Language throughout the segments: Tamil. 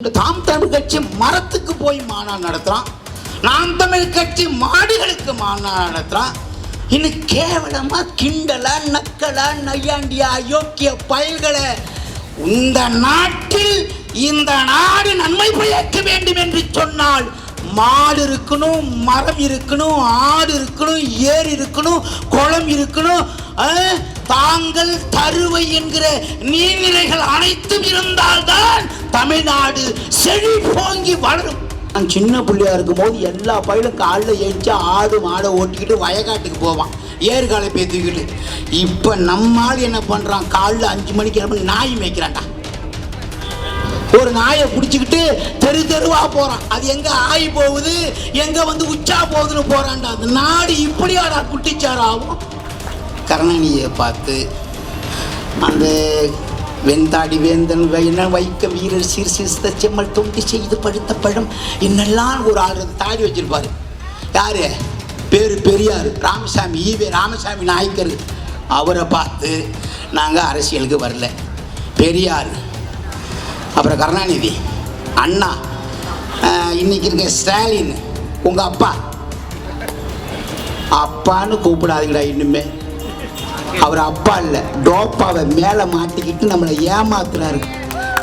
தாம் தமிழ் கட்சி மரத்துக்கு போய் மாநாடு நடத்துறான். நாம் தமிழ் கட்சி மாடுகளுக்கு மாநாடு நடத்துறான். இன்னும் கேவலமா கிண்டலா நக்கலா நையாண்டியா அயோக்கிய பயல்களை இந்த நாட்டில் இந்த நாடு நன்மை பயக்க வேண்டும் என்று சொன்னால் மாடு இருக்கணும் மரம் இருக்கணும் ஆடு இருக்கணும் ஏர் இருக்கணும் குளம் இருக்கணும் தாங்கள் தருவை என்கிற நீர்நிலைகள் அனைத்தும் இருந்தால்தான் தமிழ்நாடு செழி போங்கி வளரும். நான் சின்ன பிள்ளையா இருக்கும் போது எல்லா பயிலும் காலில் ஏறிச்சு ஆடு மாடை ஓட்டிக்கிட்டு வயக்காட்டுக்கு போவான். ஏறுகாலை பேத்துக்கிட்டு. இப்போ நம்மால் என்ன பண்ணுறான் காலைல அஞ்சு மணிக்கு என்ன நாய் மேய்க்கிறான்டா. ஒரு நாயை பிடிச்சிக்கிட்டு தெரு தெருவா போறான். அது எங்க ஆய் போகுது? எங்க வந்து உச்சா போகுதுன்னு போறான்டா. அந்த நாடு இப்படியாடா குட்டிச்சாராகும் கருணாநிதியை பார்த்து அந்த வெந்தாடி வேந்தன் என்ன வைக்க வீரர் சீர் சீர்த்த செம்மல் தொண்டி செய்து படுத்த பழம் என்னெல்லாம் ஒரு ஆள் தாடி வச்சிருப்பாரு. யாரு? பேரு Periyar. Ramasamy E V Ramasamy Naicker. அவரை பார்த்து நாங்கள் அரசியலுக்கு வரல. பெரியார். அப்புறம் கருணாநிதி. அண்ணா. இன்னைக்கு இருக்க ஸ்டாலின். உங்கள் அப்பா. அப்பான்னு கூப்பிடாதீங்கடா இன்னுமே. அவர் அப்பா இல்லை. டோப்பாவை மேலே மாட்டிக்கிட்டு நம்மளை ஏமாத்துறாரு.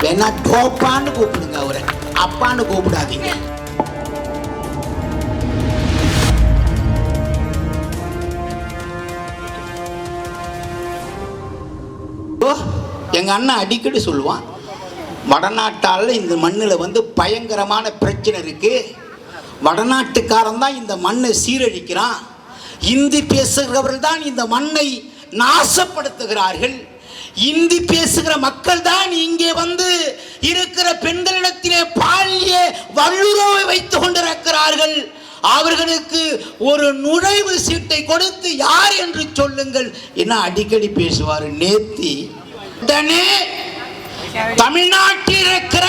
வேணா டோப்பான்னு கூப்பிடுங்க அவரை. அப்பான்னு கூப்பிடாதீங்க. ஓ எங்க அண்ணன் அடிக்கடி சொல்லுவான் வடநாட்டால் இந்த மண்ணில் வந்து பயங்கரமான பிரச்சனை இருக்கு. வடநாட்டுக்காரன் தான் இந்த மண்ணை சீரழிக்கிறான். இந்தி பேசுகிறவர்கள் தான் இந்த மண்ணை நாசப்படுத்துகிறார்கள். இந்தி பேசுகிற மக்கள் தான் இங்கே வந்து இருக்கிற பெண்களிடத்திலே பாலிய வல்லுறவை வைத்துக் கொண்டிருக்கிறார்கள். அவர்களுக்கு ஒரு நுழைவு சீட்டை கொடுத்து யார் என்று சொல்லுங்கள். என்ன அடிக்கடி பேசுவார்? நேத்தி. உடனே தமிழ்நாட்டில் இருக்கிற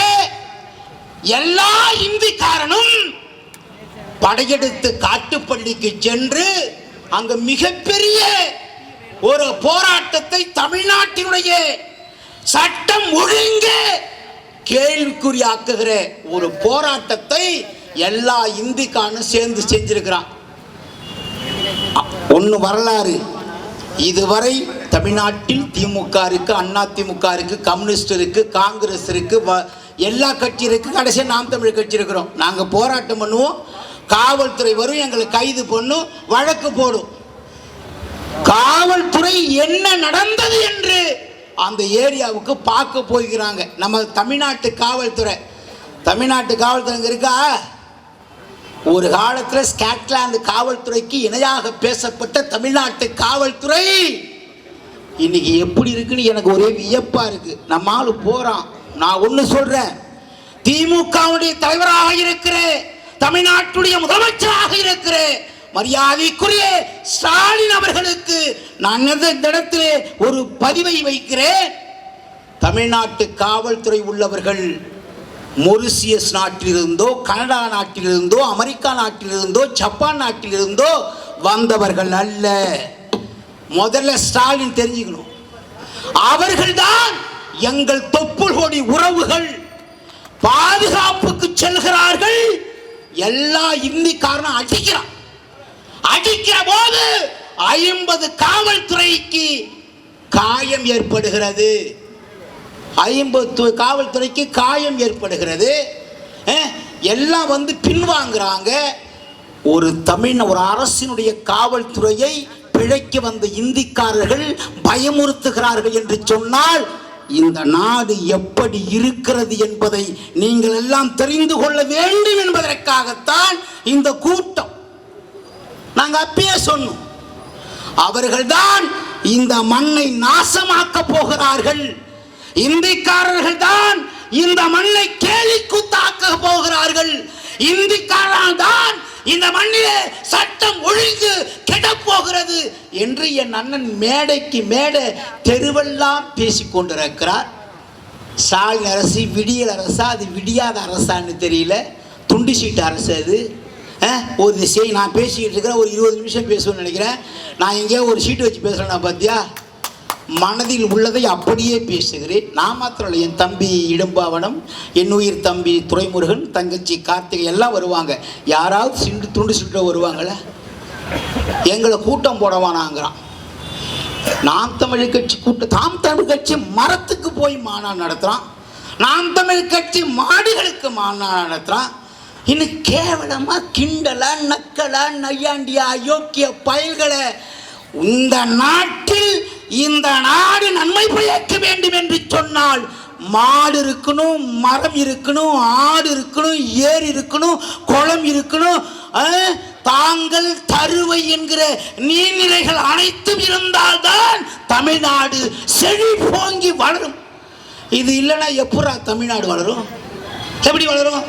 எல்லா இந்திக்காரனும் படையெடுத்து காட்டுப்பள்ளிக்கு சென்று அங்கு மிகப்பெரிய ஒரு போராட்டத்தை தமிழ்நாட்டினுடைய சட்டம் ஒழுங்கு கேள்விக்குறியாக்குகிற ஒரு போராட்டத்தை எல்லா இந்திக்கானும் சேர்ந்து செஞ்சிருக்கிறான். ஒன்று வரலாறு. இதுவரை தமிழ்நாட்டில் திமுக இருக்கு அண்ணா திமுக இருக்கு கம்யூனிஸ்ட் இருக்கு காங்கிரஸ் இருக்கு வ- எல்லா கட்சி இருக்கு. கடைசியாக நாம் தமிழ் கட்சி இருக்கிறோம். நாங்கள் போராட்டம் பண்ணுவோம். காவல்துறை வரும் எங்களை கைது பண்ணும் வழக்கு போடும். காவல்துறை என்ன நடந்தது என்று அந்த ஏரியாவுக்கு பார்க்க போகிறாங்க. நம்ம தமிழ்நாட்டு காவல்துறை. தமிழ்நாட்டு காவல்துறை இருக்கா? ஒரு காலத்தில் ஸ்காட்லாந்து காவல்துறைக்கு இணையாக பேசப்பட்ட தமிழ்நாட்டு காவல்துறை. இன்னைக்கு எப்படி இருக்குன்னு எனக்கு ஒரே வியப்பா இருக்கு. நம்ம ஆளு போறான். நான் ஒன்று சொல்றேன். திமுகவுடைய தலைவராக இருக்கிறேன். தமிழ்நாட்டுடைய முதலமைச்சராக இருக்கிறேன். மரியாதைக்குரிய ஸ்டாலின் அவர்களுக்கு நான் இந்த இடத்திலே ஒரு பதிவை வைக்கிறேன். தமிழ்நாட்டு காவல்துறை உள்ளவர்கள் மொரிசியஸ் நாட்டிலிருந்தோ கனடா நாட்டிலிருந்தோ அமெரிக்கா நாட்டிலிருந்தோ ஜப்பான் நாட்டிலிருந்தோ வந்தவர்கள் அல்ல. முதல்ல ஸ்டாலின் தெரிஞ்சுக்கணும். அவர்கள்தான் எங்கள் தொப்புள் கொடி உறவுகள். பாதுகாப்புக்கு செல்கிறார்கள். எல்லா காரணம் அடிக்கிறான் அடிக்கிற போது ஐம்பது காவல்துறைக்கு காயம் ஏற்படுகிறது. ஐம்பது காவல்துறைக்கு காயம் ஏற்படுகிறது. எல்லாம் வந்து பின்வாங்குறாங்க. ஒரு தமிழ் ஒரு அரசினுடைய காவல்துறையை பிழைக்க வந்த இந்திக்காரர்கள் பயமுறுத்துகிறார்கள் என்று சொன்னால் இந்த நாடு எப்படி இருக்கிறது என்பதை நீங்கள் எல்லாம் தெரிந்து கொள்ள வேண்டும் என்பதற்காகத்தான் இந்த கூட்டம். நாங்கள் அப்பயே சொன்னோம். அவர்கள்தான் இந்த மண்ணை நாசமாக்க போகிறார்கள். இந்திக்காரர்கள் தான் இந்த மண்ணை கேலி குத்தாக்க போகிறார்கள். இந்திக்காரர்கள் தான் இந்த மண்ணிலே சட்டம் ஒழுங்கு கெடப்போகிறது என்று என் அண்ணன் மேடைக்கு மேடை தெருவெல்லாம் பேசிக்கொண்டிருக்கிறார் ஸ்டாலின் அரசு விடியல் அரசா அது விடியாத அரசான்னு தெரியல. துண்டு சீட்டு அரசு அது. ஒரு திசை நான் பேசிக்கிட்டு இருக்கிறேன் ஒரு இருபது நிமிஷம் பேசணும்னு நினைக்கிறேன். நான் எங்கேயோ ஒரு சீட்டு வச்சு பேசுகிறேன்னா பார்த்தியா மனதில் உள்ளதை அப்படியே பேசுகிறேன். நான் மாத்திரம் இல்லை என் தம்பி இடும்பாவனம் என் உயிர் தம்பி துரைமுருகன் தங்கச்சி கார்த்திகை எல்லாம் வருவாங்க. யாராவது சிண்டு துண்டு சுட்டு வருவாங்கள? எங்களை கூட்டம் போடவானாங்கிறான். நாம் தமிழ் கட்சி கூட்டம் தாம் தமிழ் கட்சி மரத்துக்கு போய் மாநாடு நடத்துகிறான் நாம் தமிழ் கட்சி மாடுகளுக்கு மாநாடு நடத்துகிறான் இன்னும் கேவலமா கிண்டலா நக்கலா நையாண்டியா அயோக்கிய பயல்களை இந்த நாட்டில் இந்த நாடு நன்மை பயக்க வேண்டும் என்று சொன்னால் மாடு இருக்கணும் மரம் இருக்கணும் ஆடு இருக்கணும் ஏர் இருக்கணும் குளம் இருக்கணும் தாங்கள் தருவை என்கிற நீர்நிலைகள் அனைத்தும் இருந்தால்தான் தமிழ்நாடு செழி போங்கி வளரும். இது இல்லைன்னா எப்படா தமிழ்நாடு வளரும்? எப்படி வளரும்?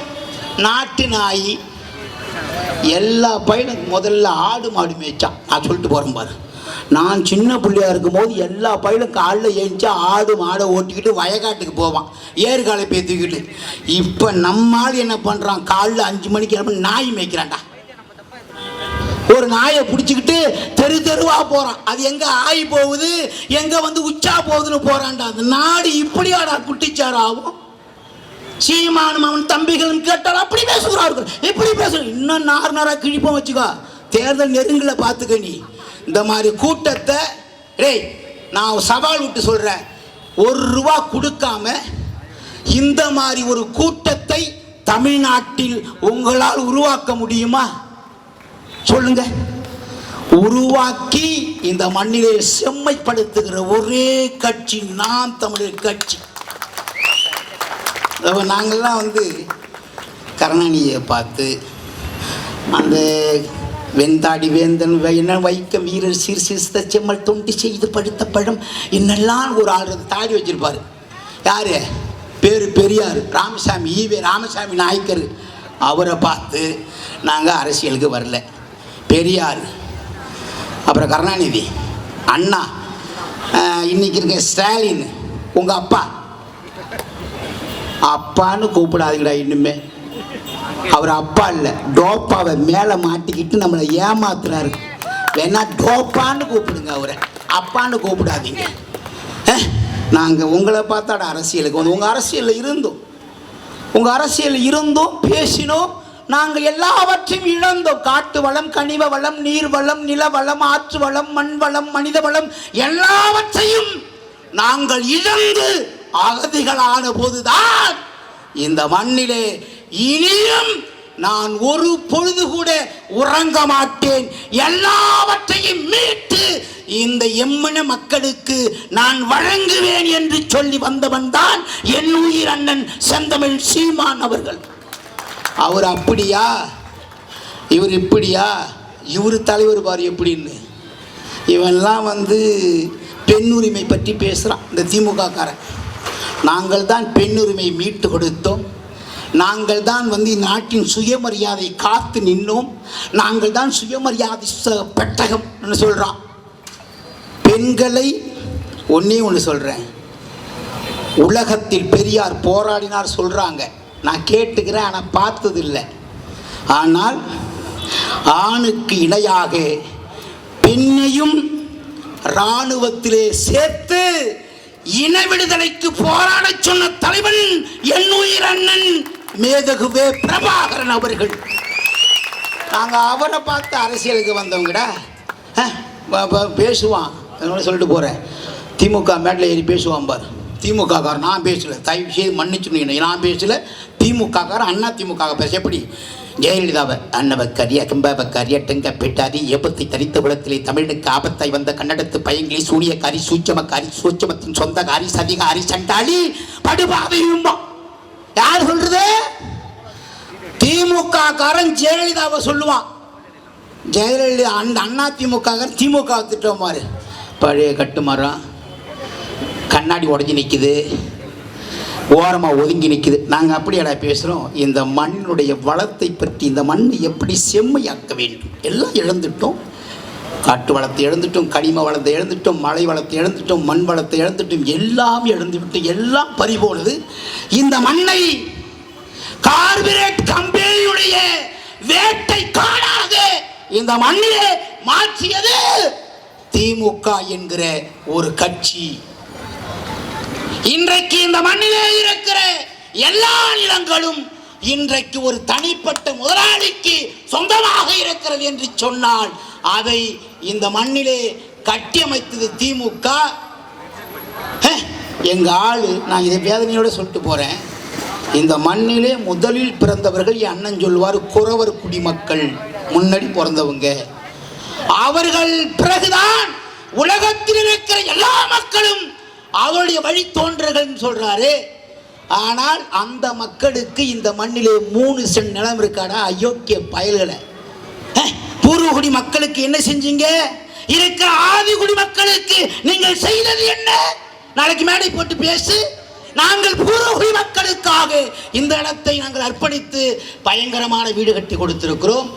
நாட்டு நாய் எல்லா பையனும் முதல்ல ஆடு மாடு மேய்ச்சான். நான் சொல்லிட்டு போகிறேன் பாரு. நான் சின்ன பிள்ளையா இருக்கும்போது எல்லா பயிலும் காலைல ஏஞ்சா ஆடு மாடை ஓட்டிக்கிட்டு வயக்காட்டுக்கு போவான். ஏறுகாலை பேத்துக்கிட்டு இப்போ நம்ம ஆள் என்ன பண்ணுறான் காலைல அஞ்சு மணிக்கு கிளம்பி நாய் மேய்க்கிறான்டா. ஒரு நாயை பிடிச்சிக்கிட்டு தெரு தெருவாக போகிறான் அது எங்கே ஆகி போகுது? எங்கே வந்து உச்சா போகுதுன்னு போகிறான்டா அந்த நாடு இப்படியாடா குட்டிச்சாரு ஆகும் சீமானும் அவன் தம்பிகளும் கேட்டால் அப்படி பேசுகிறார்கள். இப்படி பேசு. இன்னும் நார் நாராக கிழிப்போம் வச்சுக்கோ. தேர்தல் நெருங்கல பார்த்துக்க நீ. இந்த மாதிரி கூட்டத்தை டேய் நான் சவால் விட்டு சொல்கிறேன் ஒரு ரூபா கொடுக்காம இந்த மாதிரி ஒரு கூட்டத்தை தமிழ்நாட்டில் உங்களால் உருவாக்க முடியுமா? சொல்லுங்க. உருவாக்கி இந்த மண்ணிலே செம்மைப்படுத்துகிற ஒரே கட்சி நாம் தமிழர் கட்சி. அப்போ நாங்கள்லாம் வந்து கருணாநிதியை பார்த்து அந்த வெந்தாடி வேந்தன் என்ன வைக்க வீரர் சீர் சிறுத்த செம்மல் தொண்டி செய்து படுத்த பழம் என்னெல்லாம் ஒரு ஆள் தாடி வச்சிருப்பார். யார்? பேர் பெரியார் ராமசாமி ஈவே ராமசாமி நாயக்கர். அவரை பார்த்து நாங்கள் அரசியலுக்கு வரல. பெரியார் அப்புறம் கருணாநிதி அண்ணா இன்றைக்கி இருக்க ஸ்டாலின் உங்கள் அப்பா அப்பான்னு கூப்பிடாதீங்கடா இன்னுமே அவர் அப்பா இல்லை. டோப்பாவை மேலே மாட்டிக்கிட்டு நம்மளை ஏமாத்துறாரு. வேணா டோப்பான்னு கூப்பிடுங்க அவரை. அப்பான்னு கூப்பிடாதீங்க. நாங்கள் உங்களை பார்த்தாட அரசியலுக்கு வந்து உங்கள் அரசியலில் இருந்தோம். உங்கள் அரசியல் இருந்தோம் பேசினோம். நாங்கள் எல்லாவற்றையும் இழந்தோம். காட்டு வளம் கனிம வளம் நீர் வளம் நில வளம் ஆற்று வளம் மண் வளம் மனித வளம் எல்லாவற்றையும் நாங்கள் இழந்து அகதிகளான போதுதான் இந்த மண்ணிலே இனியும் நான் ஒரு பொழுது கூட உறங்க மாட்டேன். எல்லாவற்றையும் மீட்டு இந்த எம்மன மக்களுக்கு நான் வழங்குவேன் என்று சொல்லி வந்தவன் தான் என் உயிர் அண்ணன் செந்தமிழ் சீமான் அவர்கள். அவர் அப்படியா? இவர் இப்படியா? இவர் தலைவர் பாரு எப்படின்னு? இவன்லாம் வந்து பெண் உரிமை பற்றி பேசுகிறான் இந்த திமுக காரன் நாங்கள் தான் பெண்ணுரிமை மீட்டு கொடுத்தோம். நாங்கள் தான் வந்து நாட்டின் சுயமரியாதை காத்து நின்னோம். நாங்கள் தான் சுயமரியாதை பெட்டகம் சொல்கிறோம் பெண்களை ஒன்றே ஒன்று சொல்கிறேன் உலகத்தில் பெரியார் போராடினார் சொல்கிறாங்க நான் கேட்டுக்கிறேன் ஆனால் பார்த்ததில்லை. ஆனால் ஆணுக்கு இணையாக பெண்ணையும் இராணுவத்திலே சேர்த்து இன விடுதலைக்கு போராடச் சொன்ன தலைவன் என் உயிர் அண்ணன் மேதகுவே பிரபாகரன் அவர்கள். நாங்கள் அவரை பார்த்து அரசியலுக்கு வந்தவங்கடா. பேசுவான். அதனால சொல்லிட்டு போகிறேன் திமுக மேட்டில் ஏறி பேசுவான் பார். திமுக காரன் நான் பேசல. தயவு செய்து மன்னிச்சுன்னு நான் பேசல. திமுக காரன் அண்ணா திமுக பேச. எப்படி? ஜெயலலிதாவை அன்னவக்கரிய கம்பவக்கரிய டெங்க பெட்டாரி ஏபத்தை தரித்த குலத்திலே தமிழுக்கு ஆபத்தாய் வந்த கன்னடத்து பயங்கிலி சூனியக்காரி சூச்சமக்காரி சூச்சமத்தின் சொந்தக்காரி சதிகாரி சண்டாளி படுபாதையும்பா யார் சொல்றது? திமுக காரன் ஜெயலலிதாவை சொல்லுவான். ஜெயலலிதா அந்த அண்ணா திமுக திமுக திட்டம் பாரு. பழைய கட்டுமரம் கண்ணாடி உடஞ்சி நிற்குது ஓரமாக ஒதுங்கி நிற்கிது நாங்கள் அப்படியாடா பேசுகிறோம் இந்த மண்ணினுடைய வளத்தை பற்றி இந்த மண்ணை எப்படி செம்மையாக்க வேண்டும்? எல்லாம் இழந்துட்டோம். காட்டு வளத்தை இழந்துட்டோம் கனிம வளத்தை இழந்துட்டோம் மலை வளத்தை இழந்துட்டோம் மண் வளத்தை இழந்துட்டோம். எல்லாம் இழந்து விட்டு எல்லாம் பறிபோனது இந்த மண்ணை கார்பரேட் கம்பெனியுடைய வேட்டை காடாக இந்த மண்ணிலே மாற்றியது. திமுக என்கிற ஒரு கட்சி. இன்றைக்கு இந்த மண்ணிலே இருக்கிற எல்லா நிலங்களும் இன்றைக்கு ஒரு தனிப்பட்ட முதலாளிக்கு சொந்தமாக இருக்கிறது என்று சொன்னால் அதை இந்த மண்ணிலே கட்டியமைத்தது திமுக. எங்க ஆளு நான் இதை வேதனையோட சொல்லிட்டு போறேன். இந்த மண்ணிலே முதலில் பிறந்தவர்கள் என் அண்ணன் சொல்வார் குறவர் குடிமக்கள். முன்னாடி பிறந்தவங்க. அவர்கள் பிறகுதான் உலகத்தில் இருக்கிற எல்லா மக்களும் அவருடைய வழித்தோன்றர்கள் சொல்றாரு. ஆனால் அந்த மக்களுக்கு இந்த மண்ணிலே மூணு சென் நிலம் இருக்காடா? அயோக்கிய பயல்களை. பூர்வகுடி மக்களுக்கு என்ன செஞ்சீங்க? இருக்க ஆதிகுடி மக்களுக்கு நீங்கள் செய்தது என்ன? நாளைக்கு மேடை போட்டு பேசு. நாங்கள் பூர்வகுடி மக்களுக்காக இந்த இடத்தை நாங்கள் அர்ப்பணித்து பயங்கரமான வீடு கட்டி கொடுத்திருக்கிறோம்.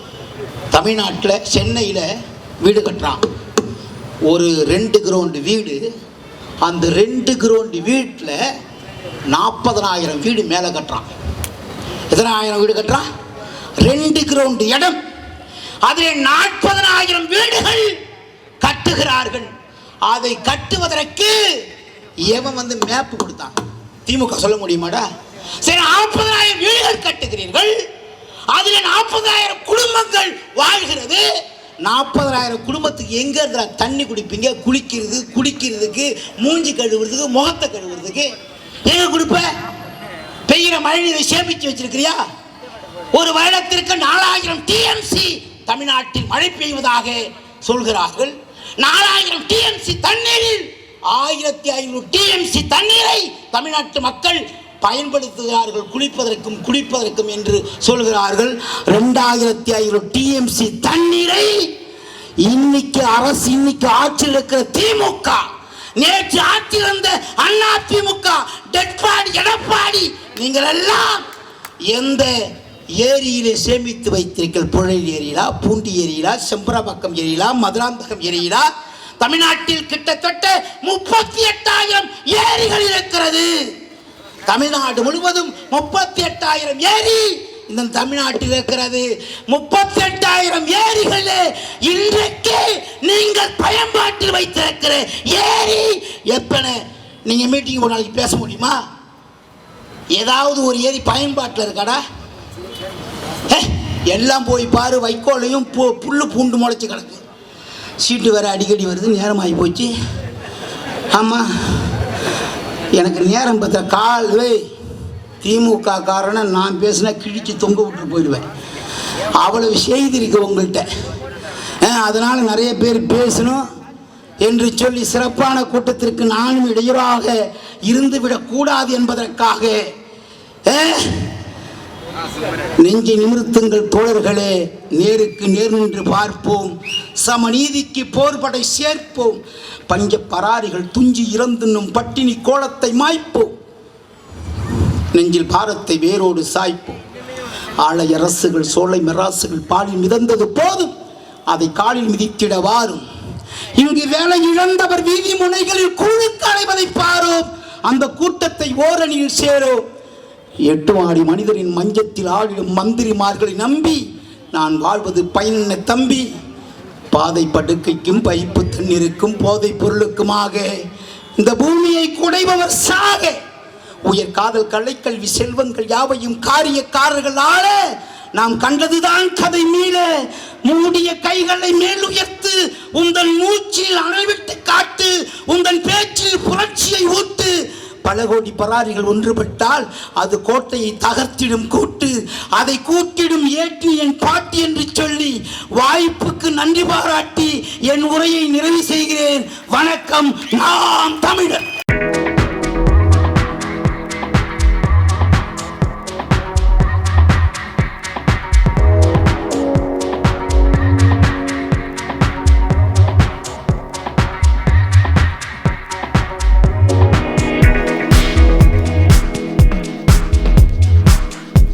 தமிழ்நாட்டில் சென்னையில் வீடு கட்டுறான். ஒரு ரெண்டு கிரவுண்டு வீடு அந்த ரெண்டு கிரோண்டி வீட்டில் நாற்பதனாயிரம் வீடு மேலே கட்டுறான். எத்தனாயிரம் வீடு கட்டுறான்? ரெண்டு கிரவுண்டு இடம். அதில் நாற்பதனாயிரம் வீடுகள் கட்டுகிறார்கள். அதை கட்டுவதற்கு எவன் வந்து மேப்பு கொடுத்தான். திமுக சொல்ல முடியுமாடா? சரி நாற்பதாயிரம் வீடுகள் கட்டுகிறீர்கள். அதில் நாற்பதாயிரம் குடும்பங்கள் வாழ்கிறது. நாற்பதாயிரம் குடும்பத்துக்கு எங்கே இருக்கிற தண்ணி குடிப்பீங்க? குளிக்கிறது குடிக்கிறதுக்கு மூஞ்சி கழுவுறதுக்கு முகத்தை கழுவுறதுக்கு. எங்க கொடுப்ப? பெய்கிற மழைநீரை சேமித்து வச்சிருக்கிறியா? ஒரு வருடத்திற்கு நாலாயிரம் டிஎம்சி தமிழ்நாட்டில் மழை பெய்வதாக சொல்கிறார்கள். நாலாயிரம் டிஎம்சி தண்ணீரில் ஆயிரத்தி ஐநூறு டிஎம்சி தண்ணீரை தமிழ்நாட்டு மக்கள் பயன்படுத்துகிறார்கள் குளிப்பதற்கும் குடிப்பதற்கும் என்று சொல்கிறார்கள். ரெண்டாயிரத்தி ஐநூறு டிஎம்சி தண்ணீரை இன்னைக்கு அரசு இன்னைக்கு ஆட்சியில் இருக்கிற திமுக நேற்று ஆட்சியில் இருந்த அண்ணா திமுக டெட்பாடி எடப்பாடி நீங்கள் எல்லாம் எந்த ஏரியிலே சேமித்து வைத்திருக்கீர்கள் புழல் ஏரியிலா பூண்டி ஏரியிலா செம்பரபக்கம் ஏரியிலா மதுராந்தகம் ஏரியிலா தமிழ்நாட்டில் கிட்டத்தட்ட முப்பத்தி எட்டாயிரம் ஏரிகள் இருக்கிறது. தமிழ்நாடு முழுவதும் முப்பத்தி எட்டாயிரம் ஏரி இந்த தமிழ்நாட்டில் இருக்கிறது. முப்பத்தி எட்டாயிரம் ஏரிகளே இன்றைக்கு நீங்கள் பயன்பாட்டில் வைத்திருக்கிற ஏரி எப்பனை? நீங்க மீட்டிங் ஒரு நாளைக்கு பேச முடியுமா? ஏதாவது ஒரு ஏரி பயன்பாட்டில் இருக்காடா? எல்லாம் போய் பாரு வைக்கோலையும் பு புல்லு பூண்டு முளைச்சி கிடக்கு. சீட்டு வேற அடிக்கடி வருது நேரமாகி போச்சு. ஆமாம் எனக்கு நேரம் பார்த்த கால் திமுக காரனை நான் பேசினா கிழிச்சு தொங்க விட்டு போயிடுவேன். அவ்வளவு செய்தி இருக்கு உங்கள்கிட்ட. அதனால் நிறைய பேர் பேசணும் என்று சொல்லி சிறப்பான கூட்டத்திற்கு நானும் இடையூறாக இருந்துவிடக்கூடாது என்பதற்காக நெஞ்சை நிமிர்த்துங்கள் தோழர்களே நேருக்கு நேர் நின்று பார்ப்போம். சமநீதிக்கு போர்படை சேர்ப்போம். பஞ்ச பராரிகள் துஞ்சி இறந்துன்னும் பட்டினி கோலத்தை மாய்ப்போம். நெஞ்சில் பாரத்தை வேரோடு சாய்ப்போம். ஆலை அரசுகள் சோலை மெராசுகள் பாலில் மிதந்தது போதும். அதை காலில் மிதித்திட வாரும். இங்கு வேலை இழந்தவர் வீதி முனைகளில் குழுக்கு அடைவதை பாரோம். அந்த கூட்டத்தை ஓரணியில் சேரோம். எட்டு மாடி மனிதரின் மஞ்சத்தில் ஆடிடும் மந்திரிமார்களை நம்பி நான் வாழ்வது பயனென்ன தம்பி. பாதை படுக்கைக்கும் பைப்பு தண்ணீருக்கும் போதைப் பொருளுக்குமாக இந்த பூமியை குடைபவர் சாக. உயர் காதல் கலைக்கல்வி செல்வங்கள் யாவையும் காரியக்காரர்கள் ஆள. நாம் கண்டதுதான் கதை மீள. மூடிய கைகளை மேல் உயர்த்து உந்தன் மூச்சில் அணைவிட்டு காட்டு உந்தன் பேச்சில் புரட்சியை ஊட்டு. பல கோடி பராரிகள் ஒன்றுபட்டால் அது கோட்டையை தகர்த்திடும் கூட்டு. அதை கூட்டிடும் ஏற்றி என் பாட்டி என்று சொல்லி வாய்ப்புக்கு நன்றி பாராட்டி என் உரையை நிறைவு செய்கிறேன். வணக்கம். நாம் தமிழர்.